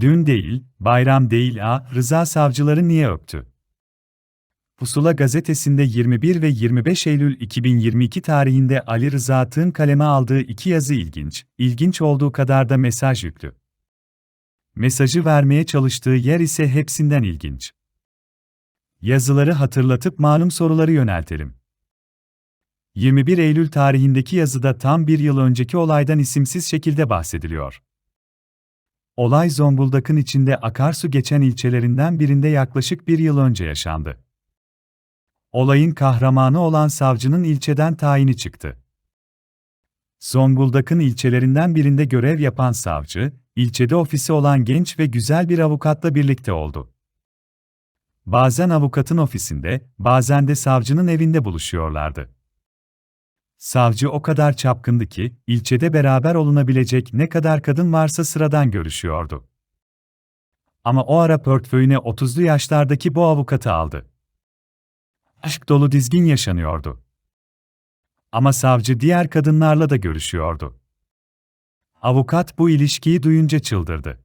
Dün değil, bayram değil a, Rıza savcıları niye öptü? Pusula gazetesinde 21 ve 25 Eylül 2022 tarihinde Ali Rıza Atığ'ın kaleme aldığı iki yazı ilginç, ilginç olduğu kadar da mesaj yüklü. Mesajı vermeye çalıştığı yer ise hepsinden ilginç. Yazıları hatırlatıp malum soruları yöneltelim. 21 Eylül tarihindeki yazıda tam bir yıl önceki olaydan isimsiz şekilde bahsediliyor. Olay Zonguldak'ın içinde akarsu geçen ilçelerinden birinde yaklaşık bir yıl önce yaşandı. Olayın kahramanı olan savcının ilçeden tayini çıktı. Zonguldak'ın ilçelerinden birinde görev yapan savcı, ilçede ofisi olan genç ve güzel bir avukatla birlikte oldu. Bazen avukatın ofisinde, bazen de savcının evinde buluşuyorlardı. Savcı o kadar çapkındı ki, ilçede beraber olunabilecek ne kadar kadın varsa sıradan görüşüyordu. Ama o ara portföyüne 30'lu yaşlardaki bu avukatı aldı. Aşk dolu dizgin yaşanıyordu. Ama savcı diğer kadınlarla da görüşüyordu. Avukat bu ilişkiyi duyunca çıldırdı.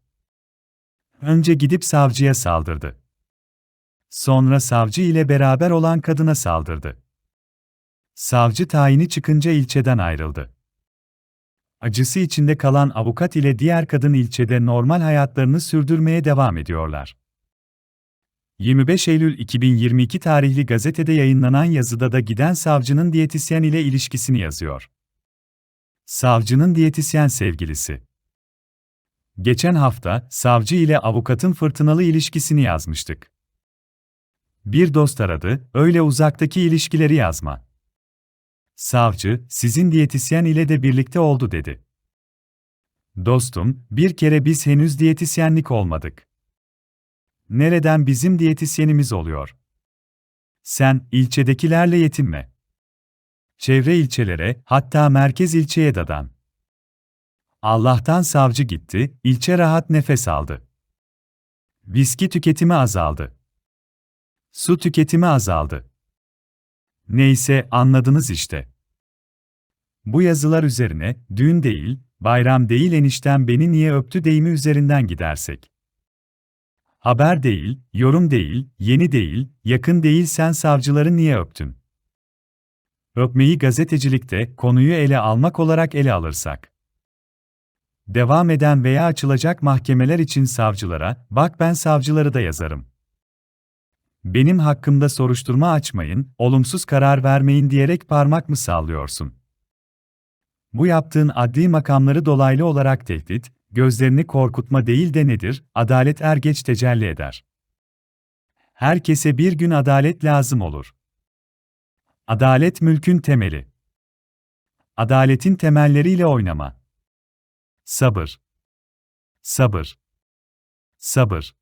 Önce gidip savcıya saldırdı. Sonra savcı ile beraber olan kadına saldırdı. Savcı tayini çıkınca ilçeden ayrıldı. Acısı içinde kalan avukat ile diğer kadın ilçede normal hayatlarını sürdürmeye devam ediyorlar. 25 Eylül 2022 tarihli gazetede yayınlanan yazıda da giden savcının diyetisyen ile ilişkisini yazıyor. Savcının diyetisyen sevgilisi. Geçen hafta savcı ile avukatın fırtınalı ilişkisini yazmıştık. Bir dost aradı, öyle uzaktaki ilişkileri yazma. Savcı, sizin diyetisyen ile de birlikte oldu dedi. Dostum, bir kere biz henüz diyetisyenlik olmadık. Nereden bizim diyetisyenimiz oluyor? Sen, ilçedekilerle yetinme. Çevre ilçelere, hatta merkez ilçeye dadan. Allah'tan savcı gitti, ilçe rahat nefes aldı. Viski tüketimi azaldı. Su tüketimi azaldı. Neyse anladınız işte. Bu yazılar üzerine, düğün değil, bayram değil enişten beni niye öptü deyimi üzerinden gidersek. Haber değil, yorum değil, yeni değil, yakın değil sen savcıları niye öptün? Öpmeyi gazetecilikte konuyu ele almak olarak ele alırsak. Devam eden veya açılacak mahkemeler için savcılara, bak ben savcıları da yazarım. Benim hakkımda soruşturma açmayın, olumsuz karar vermeyin diyerek parmak mı sallıyorsun? Bu yaptığın adli makamları dolaylı olarak tehdit, gözlerini korkutma değil de nedir, adalet er geç tecelli eder. Herkese bir gün adalet lazım olur. Adalet mülkün temeli. Adaletin temelleriyle oynama. Sabır. Sabır. Sabır.